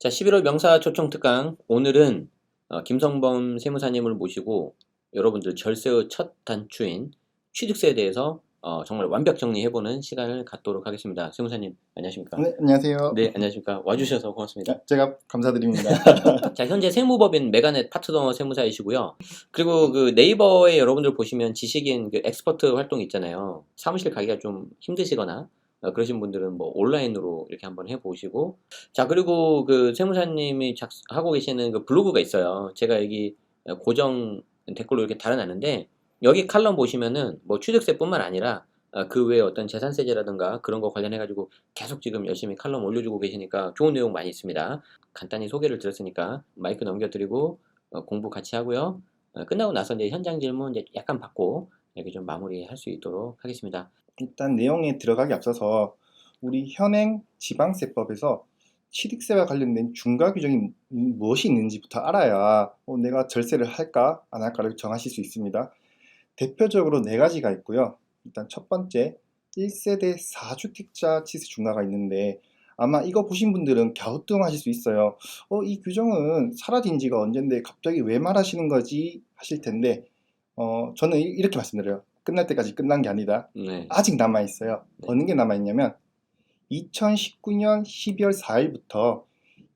자, 11월 명사 초청 특강 오늘은 어, 김성범 세무사님을 모시고 여러분들 절세의 첫 단추인 취득세에 대해서 어, 정말 완벽 정리해보는 시간을 갖도록 하겠습니다. 세무사님 안녕하십니까? 네, 안녕하세요. 네, 안녕하십니까? 와주셔서 고맙습니다. 아, 제가 감사드립니다. 자, 현재 세무법인 메가넷 파트너 세무사이시고요. 그리고 그 네이버에 여러분들 보시면 지식인 그 엑스퍼트 활동 있잖아요. 사무실 가기가 좀 힘드시거나 어, 그러신 분들은 뭐 온라인으로 이렇게 한번 해보시고 자 그리고 그 세무사님이 작, 하고 계시는 그 블로그가 있어요. 제가 여기 고정 댓글로 이렇게 달아놨는데 여기 칼럼 보시면은 뭐 취득세뿐만 아니라 어, 그 외에 어떤 재산세제라든가 그런 거 관련해 가지고 계속 지금 열심히 칼럼 올려주고 계시니까 좋은 내용 많이 있습니다. 간단히 소개를 드렸으니까 마이크 넘겨드리고 어, 공부 같이 하고요. 어, 끝나고 나서 이제 현장 질문 이제 약간 받고 이렇게 좀 마무리할 수 있도록 하겠습니다. 일단 내용에 들어가기 앞서서 우리 현행 지방세법에서 취득세와 관련된 중과 규정이 무엇이 있는지부터 알아야 어, 내가 절세를 할까 안 할까를 정하실 수 있습니다. 대표적으로 네 가지가 있고요. 일단 첫 번째 1세대 4주택자 취득 중과가 있는데 아마 이거 보신 분들은 갸우뚱하실 수 있어요. 어, 이 규정은 사라진 지가 언젠데 갑자기 왜 말하시는 거지 하실 텐데 어, 저는 이- 이렇게 말씀드려요. 끝날 때까지 끝난 게 아니다. 네. 아직 남아 있어요. 네. 어느 게 남아 있냐면 2019년 12월 4일부터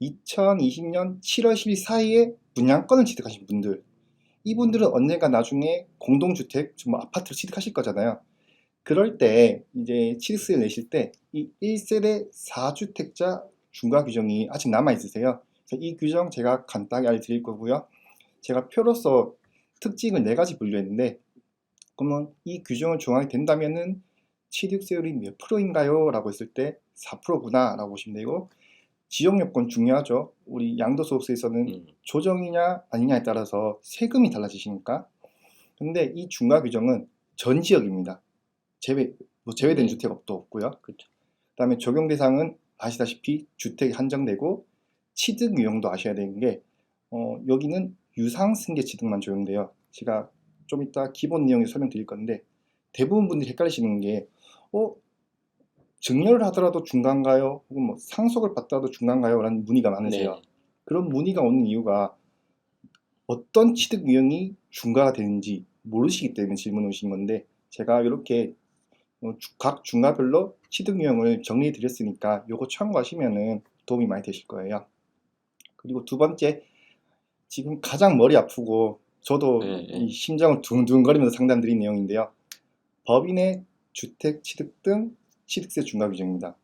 2020년 7월 10일 사이에 분양권을 취득하신 분들 이분들은 언젠가 나중에 공동주택, 뭐 아파트를 취득하실 거잖아요. 그럴 때 이제 취득세를 내실 때 이 1세대 4주택자 중과 규정이 아직 남아 있으세요. 이 규정 제가 간단하게 알려드릴 거고요. 제가 표로서 특징을 네 가지 분류했는데 그러면 이 규정을 적용하게 된다면은 취득세율이 몇 프로인가요? 라고 했을 때 4%구나 라고 보시면 되고 지역 요건 중요하죠. 우리 양도소득세에서는 음, 조정이냐 아니냐에 따라서 세금이 달라지시니까 근데 이 중과 규정은 전 지역입니다. 제외 뭐 제외된 네. 주택 업도 없고요. 그렇죠. 그다음에 적용 대상은 아시다시피 주택이 한정되고 취득 유형도 아셔야 되는 게 어, 여기는 유상 승계 취득만 적용돼요. 제가 좀 이따 기본 내용을 설명드릴 건데 대부분 분들이 헷갈리시는 게 어, 증여를 하더라도 중간가요? 혹은 뭐 상속을 받더라도 중간가요? 라는 문의가 많으세요. 네. 그런 문의가 오는 이유가 어떤 취득 유형이 중과가 되는지 모르시기 때문에 질문 오신 건데 제가 이렇게 어, 주- 각 중과별로 취득 유형을 정리해 드렸으니까 요거 참고하시면은 도움이 많이 되실 거예요. 그리고 두 번째 지금 가장 머리 아프고 저도 네, 네. 이 심장을 두근두근거리면서 상담드린 내용인데요. 법인의 주택 취득 등 취득세 중과 규정입니다.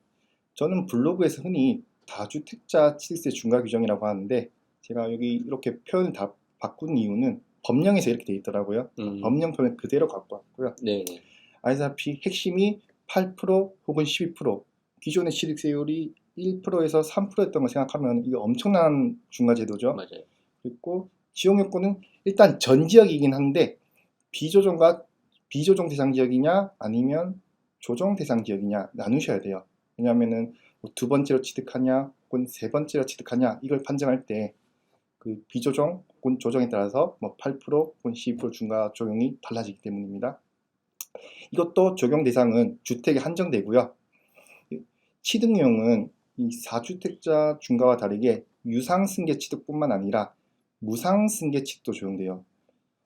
저는 블로그에서 흔히 다주택자 취득세 중과 규정이라고 하는데 제가 여기 이렇게 표현을 다 바꾼 이유는 법령에서 이렇게 돼 있더라고요. 음, 법령 표현 그대로 갖고 왔고요. 네, 네. 아시다시피 핵심이 8% 혹은 12% 기존의 취득세율이 1%에서 3%였던 걸 생각하면 이게 엄청난 중과제도죠. 맞아요. 그리고 지역 요건은 일단 전 지역이긴 한데 비조정과 비조정 대상 지역이냐 아니면 조정 대상 지역이냐 나누셔야 돼요. 왜냐하면은 뭐 두 번째로 취득하냐 혹은 세 번째로 취득하냐 이걸 판정할 때 그 비조정 혹은 조정에 따라서 뭐 8% 혹은 12% 중과 적용이 달라지기 때문입니다. 이것도 적용 대상은 주택에 한정되고요. 취득용은 이 4주택자 중과와 다르게 유상승계 취득뿐만 아니라 무상 승계 취득도 적용돼요.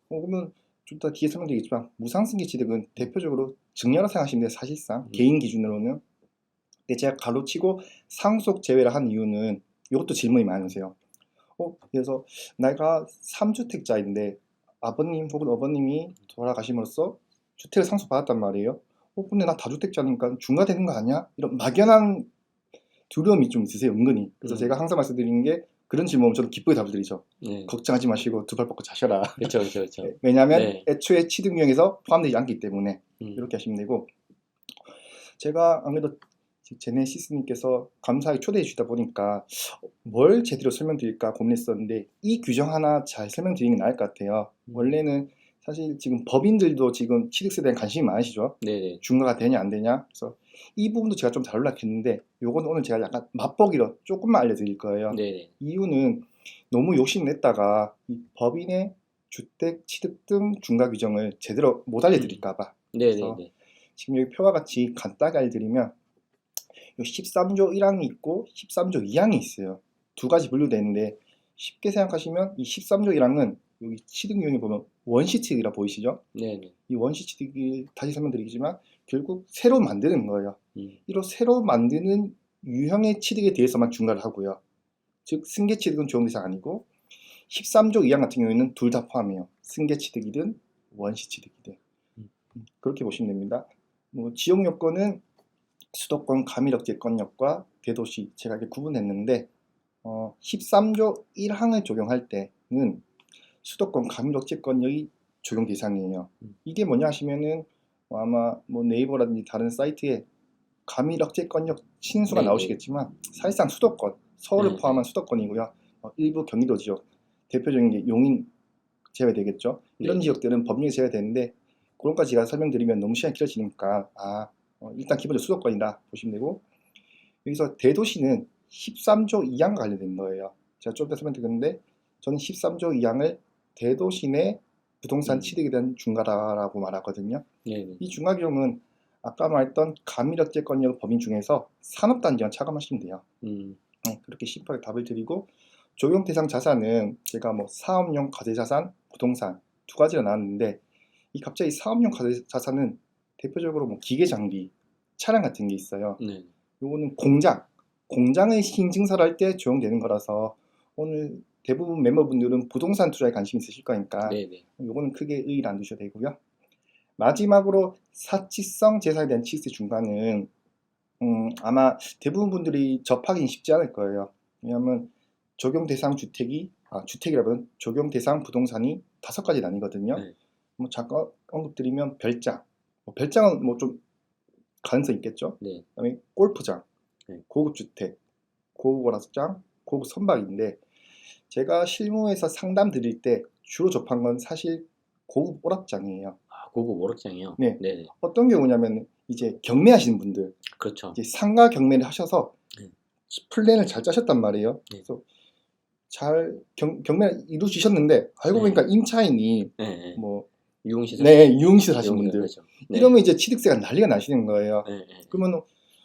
어, 그러면 좀 더 뒤에 설명드리겠지만 무상 승계 취득은 대표적으로 증여라 생각하시면 돼요. 사실상 음. 개인 기준으로는. 근데 제가 가로치고 상속 제외를 한 이유는 이것도 질문이 많으세요. 어, 그래서 내가 3주택자인데 아버님 혹은 어머님이 돌아가심으로써 주택을 상속받았단 말이에요. 어, 근데 나 다주택자니까 중과되는 거 아니야? 이런 막연한 두려움이 좀 있으세요, 은근히. 그래서 음. 제가 항상 말씀드리는 게 그런 질문은 저도 기쁘게 답을 드리죠. 네. 걱정하지 마시고 두 발 뻗고 자셔라. 그렇죠, 그렇죠, 그렇죠. 왜냐하면 네. 애초에 취득 유형에서 포함되지 않기 때문에 음, 이렇게 하시면 되고 제가 아무래도 제네시스님께서 감사하게 초대해 주다 보니까 뭘 제대로 설명드릴까 고민했었는데 이 규정 하나 잘 설명드리는 게 나을 것 같아요. 음. 원래는 사실 지금 법인들도 지금 취득세에 대한 관심이 많으시죠. 네, 네. 중과가 되냐 안 되냐. 그래서 이 부분도 제가 좀 다루려고 했는데 요건 오늘 제가 약간 맛보기로 조금만 알려드릴 거예요. 네, 네. 이유는 너무 욕심냈다가 이 법인의 주택 취득 등 중과 규정을 제대로 못 알려드릴까봐 네, 네. 지금 여기 표와 같이 간단하게 알려드리면 요 13조 1항이 있고 13조 2항이 있어요. 두 가지 분류되어 있는데 쉽게 생각하시면 이 13조 1항은 여기 취득 유형에 보면 원시 취득이라 보이시죠? 네네. 이 원시 취득을 다시 설명드리겠지만 결국 새로 만드는 거예요. 음. 이로 새로 만드는 유형의 취득에 대해서만 중과를 하고요. 즉 승계 취득은 적용 대상 아니고 13조 2항 같은 경우에는 둘 다 포함해요. 승계 취득이든 원시 취득이든 음. 음, 그렇게 보시면 됩니다. 뭐 지역 요건은 수도권 가밀억제권역과 대도시 제가 이렇게 구분했는데 어, 13조 1항을 적용할 때는 수도권 가밀억제권역이 적용 대상이에요. 음. 이게 뭐냐 하시면은 뭐 아마 뭐 네이버라든지 다른 사이트에 가밀억제권역 신수가 네네. 나오시겠지만 사실상 수도권 서울을 네네. 포함한 수도권이고요. 어, 일부 경기도 지역 대표적인 게 용인 제외되겠죠. 이런 네. 지역들은 법령에 제외되는데 그런 까지 제가 설명드리면 너무 시간이 길어지니까 아 어, 일단 기본적으로 수도권이다 보시면 되고 여기서 대도시는 13조 2항과 관련된 거예요. 제가 좀더 설명드렸는데 저는 13조 2항을 대도시 내 부동산 음. 취득에 대한 중과다라고 말하거든요. 네네. 이 중과 규정은 아까 말했던 가밀억제 권역 범위 중에서 산업단지만 차감하시면 돼요. 음. 네, 그렇게 심플하게 답을 드리고 적용 대상 자산은 제가 뭐 사업용 과세자산, 부동산 두 가지가 나왔는데 이 갑자기 사업용 과세자산은 대표적으로 뭐 기계 장비, 차량 같은 게 있어요. 네. 요거는 공장, 공장의 신증서를 할 때 적용되는 거라서 오늘 대부분 멤버분들은 부동산 투자에 관심 있으실 거니까 네네. 요거는 크게 의의를 안 두셔도 되고요. 마지막으로 사치성 재산에 대한 취득세 중과는 음, 아마 대부분 분들이 접하기는 쉽지 않을 거예요. 왜냐하면 적용 대상 주택이 아, 주택이라면 적용 대상 부동산이 다섯 가지 나뉘거든요. 네. 뭐 잠깐 언급드리면 별장, 뭐 별장은 뭐 좀 가능성 있겠죠. 네. 그다음에 골프장, 네. 고급 주택, 고급 오락장, 고급 선박인데 제가 실무에서 상담 드릴 때 주로 접한 건 사실 고급 오락장이에요. 아, 고급 오락장이요? 네. 네네. 어떤 경우냐면 이제 경매하시는 분들 그렇죠. 이제 상가 경매를 하셔서 네. 플랜을 잘 짜셨단 말이에요. 네. 그래서 잘 경, 경매를 이루시셨는데 알고 네. 보니까 임차인이 네. 네. 뭐 유흥시설. 네, 유흥시설 유흥시설 분들. 네. 이러면 이제 취득세가 난리가 나시는 거예요. 네. 네. 그러면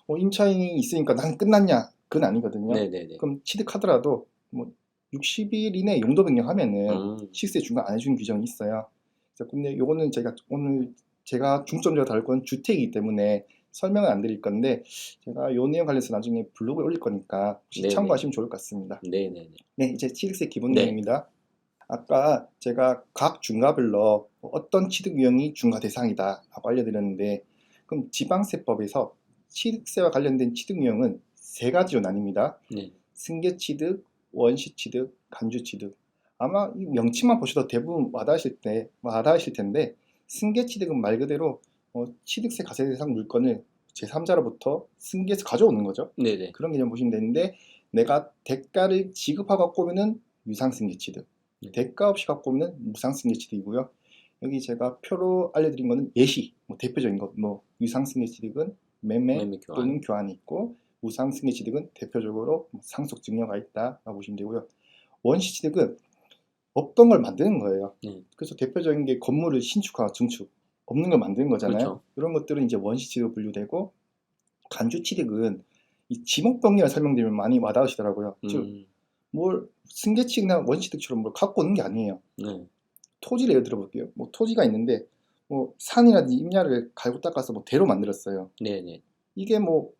어, 임차인이 있으니까 난 끝났냐? 그건 아니거든요. 네네네. 그럼 취득하더라도 뭐 60일 이내 용도 변경하면은 음. 취득세 중과 안 해주는 규정이 있어요. 그래서 근데 요거는 제가 오늘 제가 중점적으로 다룰 건 주택이기 때문에 설명을 안 드릴 건데 제가 요 내용 관련해서 나중에 블로그에 올릴 거니까 혹시 네네. 참고하시면 좋을 것 같습니다. 네네네. 네, 이제 취득세 기본 네. 내용입니다. 아까 제가 각 중과별로 어떤 취득 유형이 중과 대상이다라고 알려드렸는데 그럼 지방세법에서 취득세와 관련된 취득 유형은 세 가지로 나뉩니다. 네. 승계 취득, 원시 취득, 간주 취득. 아마 이 명칭만 보셔도 대부분 와닿으실 때 와닿으실 텐데 승계 취득은 말 그대로 어, 취득세 과세 대상 물건을 제3자로부터 승계해서 가져오는 거죠. 네네. 그런 개념 보시면 되는데 내가 대가를 지급하고 갖고 오면은 유상승계 취득, 네. 대가 없이 갖고 오면은 무상승계 취득이고요. 여기 제가 표로 알려드린 거는 예시, 뭐 대표적인 것, 뭐 유상승계 취득은 매매, 매매 교환. 또는 교환이 있고 무상승계 취득은 대표적으로 뭐 상속 증여가 있다라고 보시면 되고요. 원시 취득은 없던 걸 만드는 거예요. 네. 그래서 대표적인 게 건물을 신축하거나 증축, 없는 걸 만드는 거잖아요. 그렇죠. 이런 것들은 이제 원시 취득으로 분류되고 간주 취득은 이 지목병리를 설명드리면 많이 와닿으시더라고요. 즉, 음. 뭘 승계 취득이나 원시 취득처럼 뭘 갖고 오는 게 아니에요. 네. 토지를 예를 들어볼게요. 뭐 토지가 있는데 뭐 산이라든지 임야를 갈고 닦아서 뭐 대로 만들었어요. 네네. 이게 뭐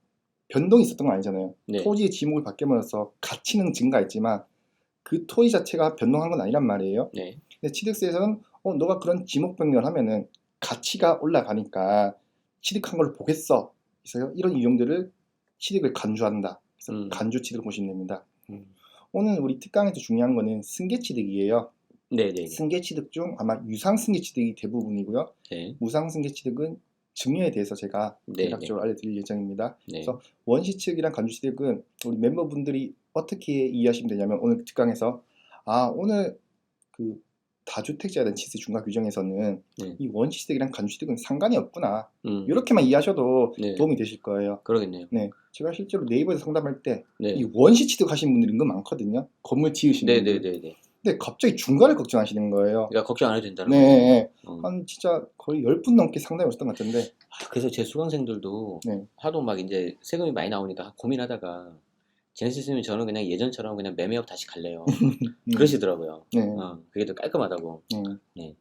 변동이 있었던 건 아니잖아요. 네. 토지의 지목을 바뀌면서 가치는 증가했지만 그 토지 자체가 변동한 건 아니란 말이에요. 네. 근데 취득세에서는 어 너가 그런 지목 변경을 하면은 가치가 올라가니까 취득한 걸 보겠어. 그래서 이런 유형들을 취득을 간주한다. 그래서 음. 간주 취득을 보시면 됩니다. 음. 오늘 우리 특강에서 중요한 거는 승계 취득이에요. 네네네. 승계 취득 중 아마 유상 승계 취득이 대부분이고요. 네. 무상 승계 취득은 증여에 대해서 제가 네, 대략적으로 알려드릴 예정입니다. 네. 그래서 원시 취득이랑 간주 취득은 우리 멤버분들이 어떻게 이해하시면 되냐면 오늘 특강에서 아 오늘 그 다주택자에 대한 취득세 중과 규정에서는 네. 이 원시 취득이랑 간주 취득은 상관이 없구나 음. 이렇게만 이해하셔도 네. 도움이 되실 거예요. 그러겠네요. 네, 제가 실제로 네이버에서 상담할 때이 네. 원시 취득하시는 분들이 은근 많거든요. 건물 지으시는 분들. 네네네네. 근데 갑자기 중과를 걱정하시는 거예요. 그러니까 걱정 안 해도 된다는 네. 네. 어. 한 진짜 거의 10분 넘게 상담이 오셨던 것 같은데 아, 그래서 제 수강생들도 네. 하도 막 이제 세금이 많이 나오니까 고민하다가 제네시스님 저는 그냥 예전처럼 그냥 매매업 다시 갈래요. 음. 그러시더라고요. 네. 어, 그게 더 깔끔하다고. 네. 네.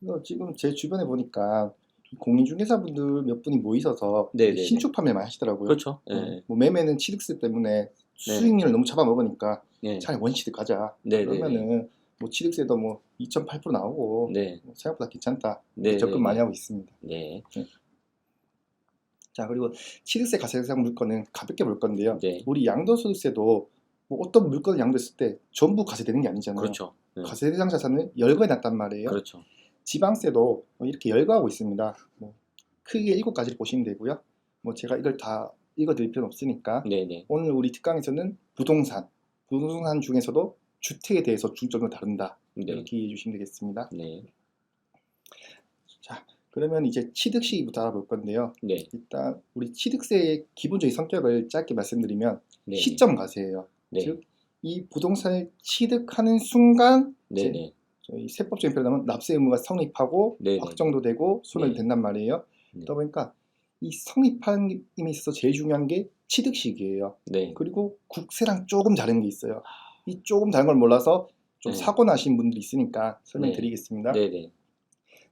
그래서 지금 제 주변에 보니까 공인중개사분들 몇 분이 모이셔서 네, 네, 네. 신축 판매 많이 하시더라고요. 그렇죠. 어, 네. 뭐 매매는 취득세 때문에 수익률을 너무 잡아먹으니까 네. 차라리 원취득 가자. 네, 네, 그러면은 뭐 취득세도 뭐 2.8% 나오고 네. 뭐 생각보다 괜찮다. 네. 접근 네, 많이 네. 하고 있습니다. 네. 자 그리고 취득세 가세대상 물건은 가볍게 볼 건데요. 네. 우리 양도소득세도 뭐 어떤 물건을 양도했을 때 전부 가세되는 게 아니잖아요. 그렇죠. 네. 가세대상 자산을 열거해 놨단 말이에요. 그렇죠. 지방세도 뭐 이렇게 열거하고 있습니다. 뭐 크게 일곱 가지를 보시면 되고요. 뭐 제가 이걸 다 읽어드릴 필요는 없으니까 네, 네. 오늘 우리 특강에서는 부동산, 부동산 중에서도 주택에 대해서 중점을 다룬다 네. 이렇게 이해해 주시면 되겠습니다. 네. 자 그러면 이제 취득 시기부터 알아볼 건데요. 네. 일단 우리 취득세의 기본적인 성격을 짧게 말씀드리면 네. 시점 과세예요. 네. 즉이 부동산을 취득하는 순간 네, 네. 저희 세법적인 표현을 하면 납세 의무가 성립하고 네, 네. 확정도 되고 소멸이 네. 된단 말이에요. 네. 그러다 보니까 이 성립한 임에 있어서 제일 중요한 게 취득 시기예요. 네. 그리고 국세랑 조금 다른 게 있어요. 이 조금 다른 걸 몰라서 좀 네. 사고 나신 분들이 있으니까 네. 설명드리겠습니다. 네, 네.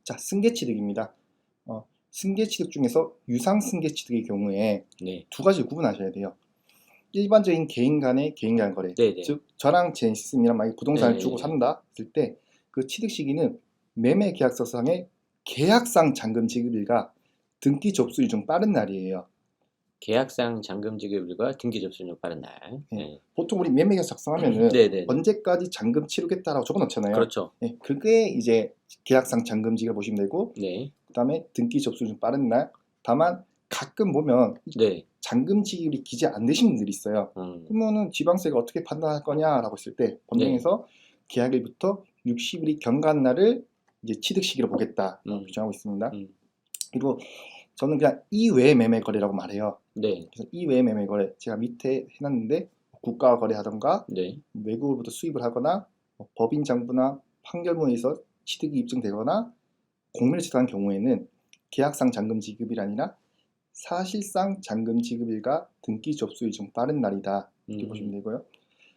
자, 승계 취득입니다. 어, 승계 취득 중에서 유상 승계 취득의 경우에 네. 두 가지를 구분하셔야 돼요. 일반적인 개인 간의 개인 간 거래. 네, 네. 즉 저랑 제니시스님이랑 만약 부동산을 네, 주고 네. 산다 했을 때 그 취득 시기는 매매 계약서상의 계약상 잔금 지급일과 등기 접수일 중 빠른 날이에요. 계약상 잔금 지급일과 등기 접수력 빠른 날. 네. 네. 보통 우리 매매 계약 작성하면은 네, 네. 언제까지 잔금 치르겠다라고 적어놓잖아요. 그렇죠. 네, 그게 이제 계약상 잔금 지급 보시면 되고 네. 그다음에 등기 접수일 중 빠른 날. 다만 가끔 보면 이 네. 잔금 지급이 기재 안 되신 분들이 있어요. 음. 그러면은 지방세가 어떻게 판단할 거냐라고 했을 때 법령에서 네. 계약일부터 60일이 경과한 날을 이제 취득 시기로 보겠다 음. 규정하고 있습니다. 음. 그리고 저는 그냥 이외의 매매 거래라고 말해요. 네. 그래서 이외의 매매 거래 제가 밑에 해놨는데 국가와 거래하던가 네. 외국으로부터 수입을 하거나 뭐 법인 장부나 판결문에서 취득이 입증되거나 공매를 취득한 경우에는 계약상 잔금 지급이 아니라 사실상 잔금 지급일과 등기 접수일 중 빠른 날이다 이렇게 음. 보시면 되고요.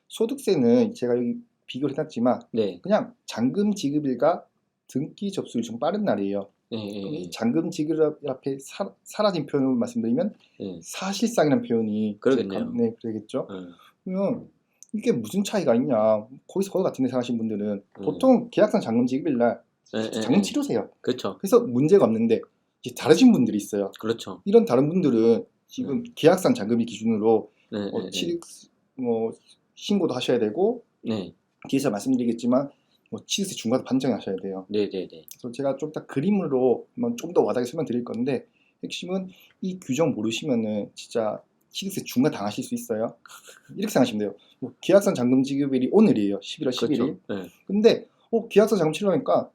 소득세는 제가 여기 비교를 해놨지만 네. 그냥 잔금 지급일과 등기 접수일 중 빠른 날이에요. 네. 네. 그럼 이 네. 잔금 지급 앞에 사, 사라진 표현을 말씀드리면 네. 사실상이라는 표현이 그러겠네요. 감- 네, 그러겠죠. 음. 그러면 이게 무슨 차이가 있냐? 거기서 거기 같은 데 생각하시는 분들은 음. 보통 계약상 잔금 지급일 날 네, 네, 잔금 네. 치르세요. 그렇죠. 그래서 문제가 없는데 이제 다르신 분들이 있어요. 그렇죠. 이런 다른 분들은 지금 계약상 잔금일 기준으로 네. 어, 네. 취득 뭐 신고도 하셔야 되고 네. 뒤에서 말씀드리겠지만 뭐 취득세 중과도 반정하셔야 돼요. 네. 네. 네. 그래서 제가 좀 더 그림으로 좀더 와닿게 설명드릴 건데 핵심은 이 규정 모르시면은 진짜 취득세 중과 당하실 수 있어요. 이렇게 생각하시면 돼요. 뭐 계약상 잔금 지급일이 오늘이에요. 11월 11일. 그렇죠. 네. 근데 어, 계약서 잔금 치르니까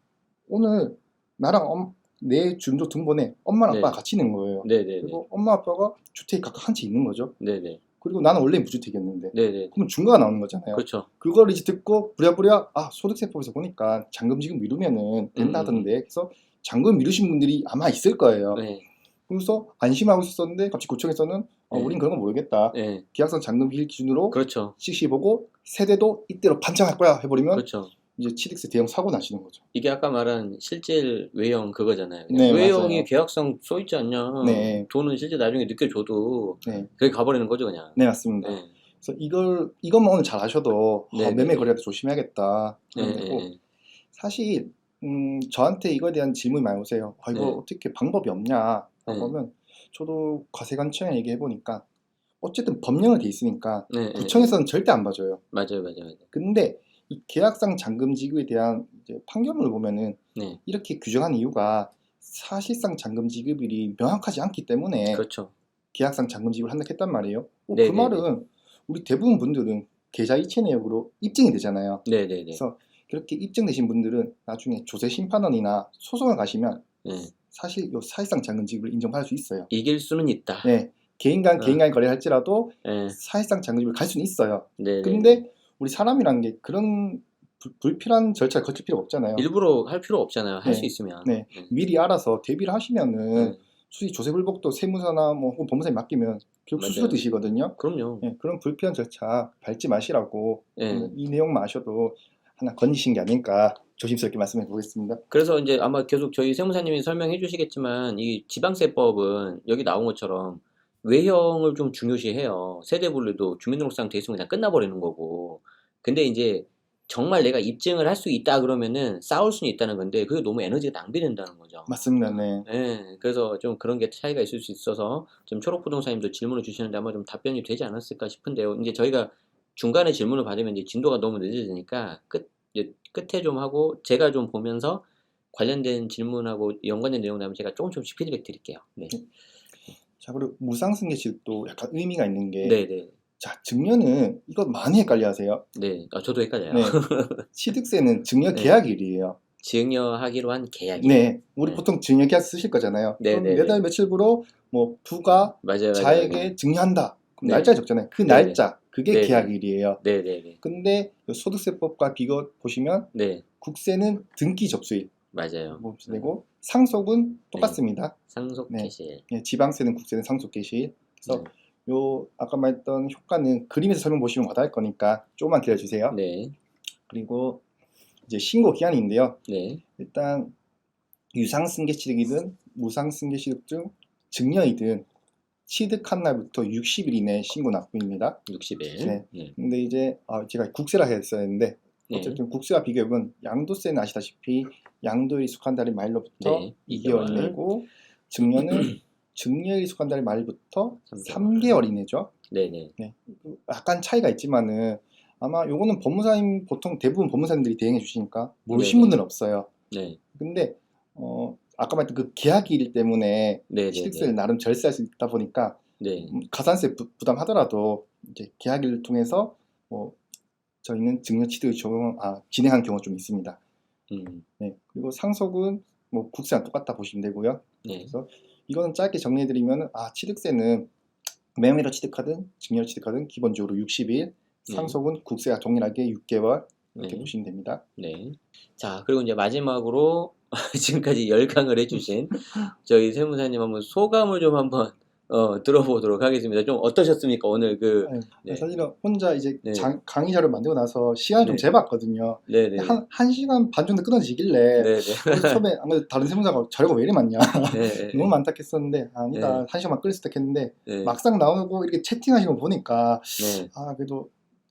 오늘 나랑 엄- 내 준조 등본에 엄마랑 네. 아빠가 같이 있는 거예요. 네. 네. 네. 그리고 엄마 아빠가 주택이 각각 한 채 있는 거죠. 네. 네. 그리고 나는 원래 무주택이었는데 네. 네. 그럼 중과가 나오는 거잖아요. 그렇죠. 그걸 이제 듣고 부랴부랴 아 소득세법에서 보니까 잔금 지급 미루면은 된다던데 그래서 잔금 미루신 분들이 아마 있을 거예요. 네. 그래서 안심하고 있었는데 갑자기 구청에서는 어, 네. 우린 그런 거 모르겠다. 네. 계약상 잔금일 기준으로 그렇죠. CC 보고 세대도 이때로 판정할 거야 해버리면 그렇죠. 이제 취득세 대형 사고 나시는 거죠. 이게 아까 말한 실질 외형 그거잖아요. 네, 외형이 맞아요. 계약상 써 있지 않냐. 네. 돈은 실제 나중에 느껴줘도 네, 그게 가버리는 거죠 그냥. 네 맞습니다. 네. 그래서 이걸 이것만 오늘 잘 아셔도 아, 네, 네, 매매 네. 거래할 때 조심해야겠다. 네. 사실 음, 저한테 이거에 대한 질문이 많이 오세요. 아, 이거 네. 어떻게 방법이 없냐? 네. 라고 하면 저도 과세관청에 얘기해 보니까 어쨌든 법령은 돼 있으니까. 구청에서는 절대 안 봐줘요. 맞아요, 맞아요, 맞아요. 근데 이 계약상 잔금 지급에 대한 판결문을 보면은 네. 이렇게 규정한 이유가 사실상 잔금 지급일이 명확하지 않기 때문에 그렇죠. 계약상 잔금 지급을 한다 했단 말이에요. 어, 네, 그 네, 말은 우리 대부분 분들은 계좌 이체 내역으로 입증이 되잖아요. 네, 네, 네. 그래서 그렇게 입증되신 분들은 나중에 조세 심판원이나 소송을 가시면 네. 사실 요 사실상 잔금 지급을 인정받을 수 있어요. 이길 수는 있다. 네, 개인 간 어. 개인 간 거래할지라도 네. 사실상 잔금 지급을 갈 수는 있어요. 네. 네, 근데 네. 우리 사람이란 게 그런 불- 불필요한 절차를 거칠 필요가 없잖아요. 일부러 할 필요 없잖아요. 할 네. 수 있으면. 네. 미리 알아서 대비를 하시면은 네. 솔직히 조세불복도 세무사나 뭐 혹은 법무사에 맡기면 결국. 수수료 드시거든요. 그럼요. 예, 그런 불필요한 절차 밟지 마시라고 예. 이 내용만 아셔도 하나 건지신 게 아닐까 조심스럽게 말씀해 보겠습니다. 그래서 이제 아마 계속 저희 세무사님이 설명해 주시겠지만 이 지방세법은 여기 나온 것처럼 외형을 좀 중요시해요. 세대분류도 주민등록상 돼 있으면 그냥 끝나버리는 거고. 근데 이제 정말 내가 입증을 할 수 있다 그러면은 싸울 수는 있다는 건데 그게 너무 에너지가 낭비된다는 거죠. 맞습니다. 네. 예, 그래서 좀 그런 게 차이가 있을 수 있어서 좀 초록 부동산님도 질문을 주시는데 아마 좀 답변이 되지 않았을까 싶은데요. 이제 저희가 중간에 질문을 받으면 이제 진도가 너무 늦어지니까 끝, 이제 끝에 좀 하고 제가 좀 보면서 관련된 질문하고 연관된 내용 나오면 제가 조금 조금씩 피드백 드릴게요. 네. 자 그리고 무상승계시도 약간 의미가 있는 게 네, 네. 자, 증여는 이거 많이 헷갈려 하세요. 네. 아, 저도 헷갈려요. 네. 취득세는 증여 네. 계약일이에요. 증여하기로 한 계약이. 네. 우리 네. 보통 증여 계약 쓰실 거잖아요. 네, 그럼 네, 몇달 네. 며칠부로 뭐 부가 맞아요, 맞아요. 자에게 증여한다. 그럼 네. 날짜 적잖아요. 그 네, 날짜 그게. 계약일이에요. 네, 네, 네. 근데 그 소득세법과 비교 보시면 네. 국세는 등기 접수일 맞아요. 뭐 되고 상속은 똑같습니다. 상속 네. 개시. 예, 지방세는 국세는 상속 개시. 그래서 요 아까 말했던 효과는 그림에서 설명 보시면 와닿을 거니까 조금만 기다려주세요. 네. 그리고 이제 신고 기한인데요. 네. 일단 유상 승계 취득이든 무상 승계 취득 중 증여이든 취득한 날부터 60일 이내 신고 납부입니다. 60일. 네. 네. 근데 이제 아, 제가 국세라 했어야 했는데 네. 어쨌든 국세와 비교하면 양도세는 아시다시피 양도일이 속한 달의 말로부터 네, 2개월 2개월. 이내고 증여는 증여일이 속한 달의 말부터 3개월. 3개월 이내죠. 네, 네. 약간 차이가 있지만은 아마 요거는 법무사님 보통 대부분 법무사님들이 대행해 주시니까 모르신 네네. 분들은 없어요. 네. 근데 어 아까 말했던 그 계약일 때문에 네, 네. 취득세를 네. 나름 절세할 수 있다 보니까 네. 음, 가산세 부, 부담하더라도 이제 계약일을 통해서 뭐 저희는 증여 취득을 적용 아 진행한 경우가 좀 있습니다. 음. 네 그리고 상속은 뭐 국세랑 똑같다 보시면 되고요. 네. 이거는 짧게 정리해드리면 아 취득세는 매매로 취득하든 증여로 취득하든 기본적으로 60일 네. 상속은 국세와 동일하게 6개월 이렇게 네. 보시면 됩니다. 네. 자, 그리고 이제 마지막으로 지금까지 열강을 해주신 저희 세무사님 한번 소감을 좀 한번 어, 들어보도록 하겠습니다. 좀 어떠셨습니까? 오늘 그, 네. 사실은 혼자 이제 네. 장- 강의자를 만들고 나서 시간을 좀 네. 재봤거든요. 네네. 한, 한 시간 반 정도 끊어지길래. 그래서 처음에 아무래도 다른 세무사가 자료가 왜 이리 많냐 네. 너무 많다 했었는데 아니다 네. 한 시간만 끌수 있다 했는데 네. 막상 나오고 이렇게 채팅하시는 거 보니까 네. 아 그래도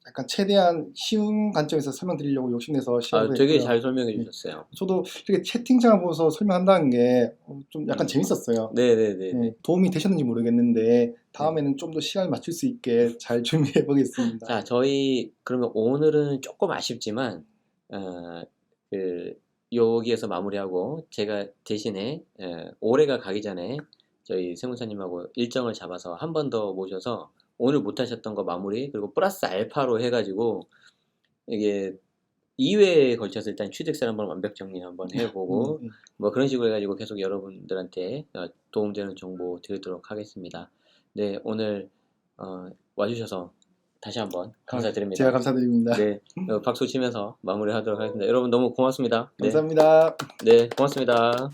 약간 최대한 쉬운 관점에서 설명드리려고 욕심내서 아, 시간을 되게 했고요. 잘 설명해 주셨어요. 저도 이렇게 채팅창을 보면서 설명한다는 게 좀 약간 음. 재밌었어요. 네네네. 네, 도움이 되셨는지 모르겠는데 다음에는 좀더 시간을 맞출 수 있게 잘 준비해 보겠습니다. 자, 저희 그러면 오늘은 조금 아쉽지만 어, 그 여기에서 마무리하고 제가 대신에 에, 올해가 가기 전에 저희 세무사님하고 일정을 잡아서 한 번 더 모셔서 오늘 못하셨던 거 마무리 그리고 플러스 알파로 해가지고 이게 2회에 걸쳐서 일단 취득세 한번 완벽 정리 한번 해보고 음, 뭐 그런 식으로 해가지고 계속 여러분들한테 어, 도움되는 정보 드리도록 하겠습니다. 네, 오늘 어, 와주셔서 다시 한번 감사드립니다. 제가 감사드립니다. 네, 어, 박수 치면서 마무리하도록 하겠습니다. 여러분 너무 고맙습니다. 네, 감사합니다. 네, 고맙습니다.